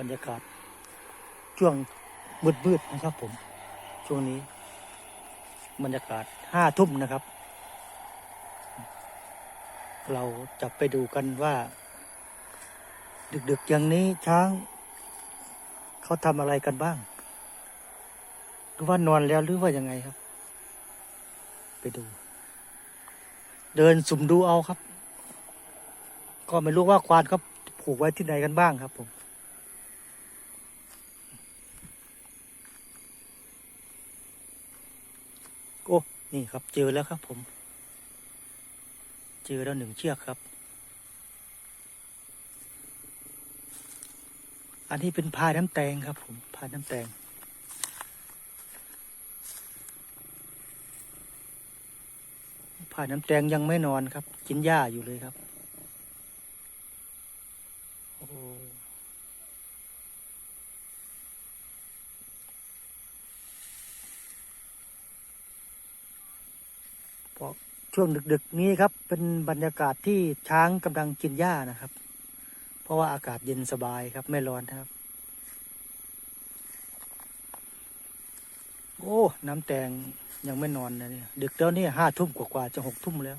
บรรยากาศ ช่วงมืดๆนะครับผม ช่วงนี้ บรรยากาศห้าทุ่มนะครับ เราจะไปดูกันว่า ดึกๆอย่างนี้ช้าง เขาทำอะไรกันบ้าง หรือว่านอนแล้วหรือว่ายังไงครับ ไปดู เดินสุ่มดูเอาครับ ก็ไม่รู้ว่าควานเขาผูกไว้ที่ไหนกันบ้างครับผม โอ้ นี่ครับเจอแล้วครับผม เจอแล้วหนึ่งเชือกครับ อันนี้เป็นพายน้ำแตงครับผมพายน้ำแตง พายน้ำแตงยังไม่นอนครับ กินหญ้าอยู่เลยครับ โอ้ เพราะ ช่วงดึก ๆ นี้ครับ เป็นบรรยากาศที่ช้างกำลังกินหญ้านะครับ เพราะว่าอากาศเย็นสบายครับ ไม่ร้อนครับ โอ้ น้ำแตงยังไม่นอนนะเนี่ยดึกแล้วนี่ห้าทุ่มกว่าๆจะหกทุ่มแล้ว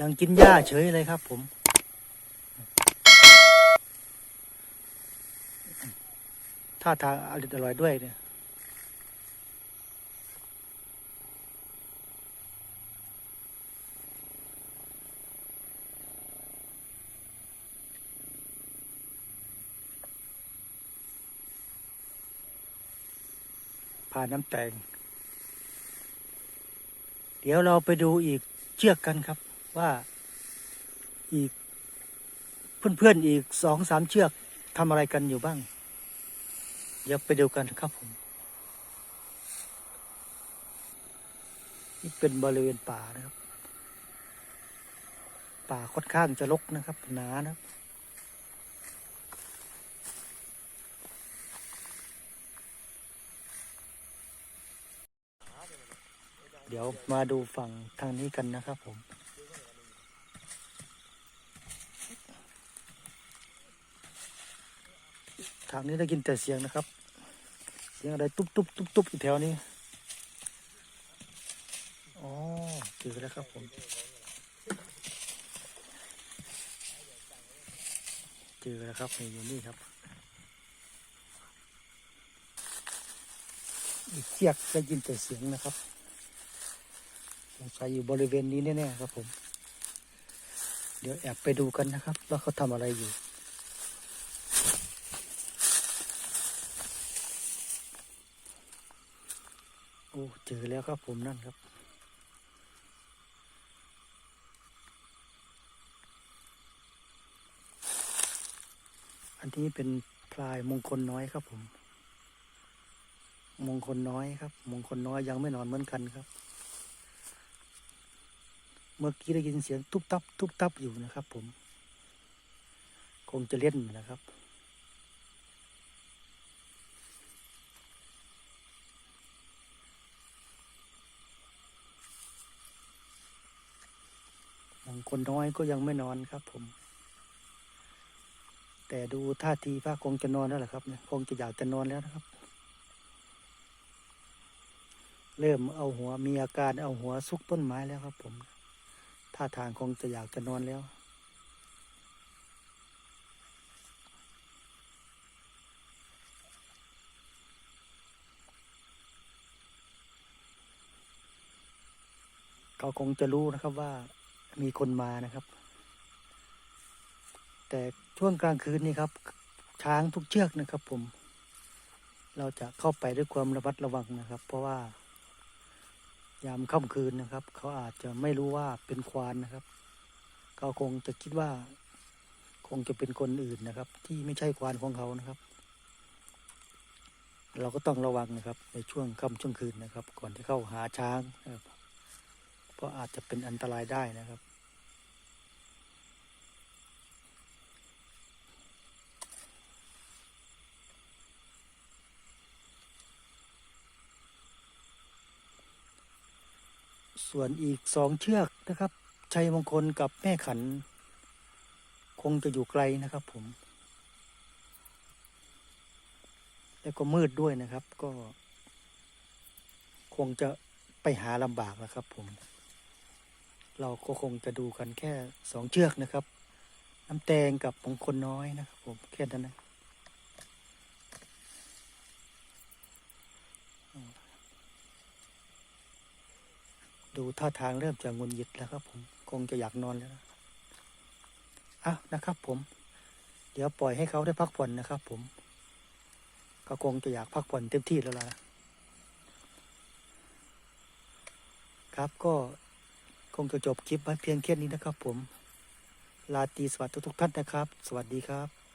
ยังกินหญ้าเฉยเลยครับ ผมท่าทางอร่อยด้วยเนี่ยาน้ำแตง เดี๋ยวเราไปดูอีกเชือกกันครับว่าอีกเพื่อนๆอีกสองสามเชือกทำอะไรกันอยู่บ้าง เดี๋ยวไปดูกันครับผม นี่เป็นบริเวณป่านะครับ ป่าค่อนข้างจะรกนะครับ หนานะครับ เดี๋ยวมาดูฝั่งทางนี้กันนะครับผม ทางนี้ได้ยินแต่เสียงนะครับ เสียงอะไรตุ๊บตุ๊บตุ๊บตุ๊บอยู่แถวนี้ อ๋อเจอแล้วครับผม เจอแล้วครับนี่อยู่นี่ครับ อีกเชือกได้ยินแต่เสียงนะครับ สงสัยอยู่บริเวณนี้แน่ๆครับผม เดี๋ยวแอบไปดูกันนะครับ ว่าเขาทำอะไรอยู่โอ้เจอแล้วครับผมนั่นครับอันนี้เป็นพลายมงคลน้อยครับผม มงคลน้อยครับ มงคลน้อยยังไม่นอนเหมือนกันครับ เมื่อกี้ได้ยินเสียงทุบตับ ทุบตับอยู่นะครับ ผม คงจะเล่นนะครับมงคลน้อยก็ยังไม่นอนครับ ผม แต่ดูท่าทีพระคงจะนอนแล้วแหละครับเนี่ยคงจะอยากจะนอนแล้วนะครับเริ่มเอาหัวมีอาการเอาหัวซุกต้นไม้แล้วครับผม ท่าทางคงจะอยากจะนอนแล้ว เขาคงจะรู้นะครับว่ามีคนมานะครับ แต่ช่วงกลางคืนนี่ครับ ช้างทุกเชือกนะครับผม เราจะเข้าไปด้วยความระมัดระวังนะครับ เพราะว่า ยามค่ำคืนนะครับ เขาอาจจะไม่รู้ว่าเป็นควานนะครับเขาคงจะคิดว่า คงจะเป็นคนอื่นนะครับ ที่ไม่ใช่ควานของเขานะครับ เราก็ต้องระวังนะครับ ในช่วงค่ำช่วงคืนนะครับ ก่อนที่เข้าหาช้างนะครับเพราะอาจจะเป็นอันตรายได้นะครับ ส่วนอีกสองเชือกนะครับ ชัยมงคลกับแม่ขัน คงจะอยู่ไกลนะครับผม แล้วก็มืดด้วยนะครับ ก็ คงจะไปหาลำบากนะครับผม เราก็คงจะดูกันแค่สองเชือกนะครับ น้ำแตงกับมงคลน้อยนะครับผมแค่นั้นนะ ดูท่าทางเริ่มจะงุนหงิดแล้วครับผม คงจะอยากนอนแล้วอะนะครับผม เดี๋ยวปล่อยให้เขาได้พักผ่อนนะครับผม ก็คงจะอยากพักผ่อนเต็มที่แล้วล่ะ ครับก็คงจะจบคลิปไว้เพียงแค่นี้นะครับผม ลาตีสวัสดีทุกท่านนะครับ สวัสดีครับ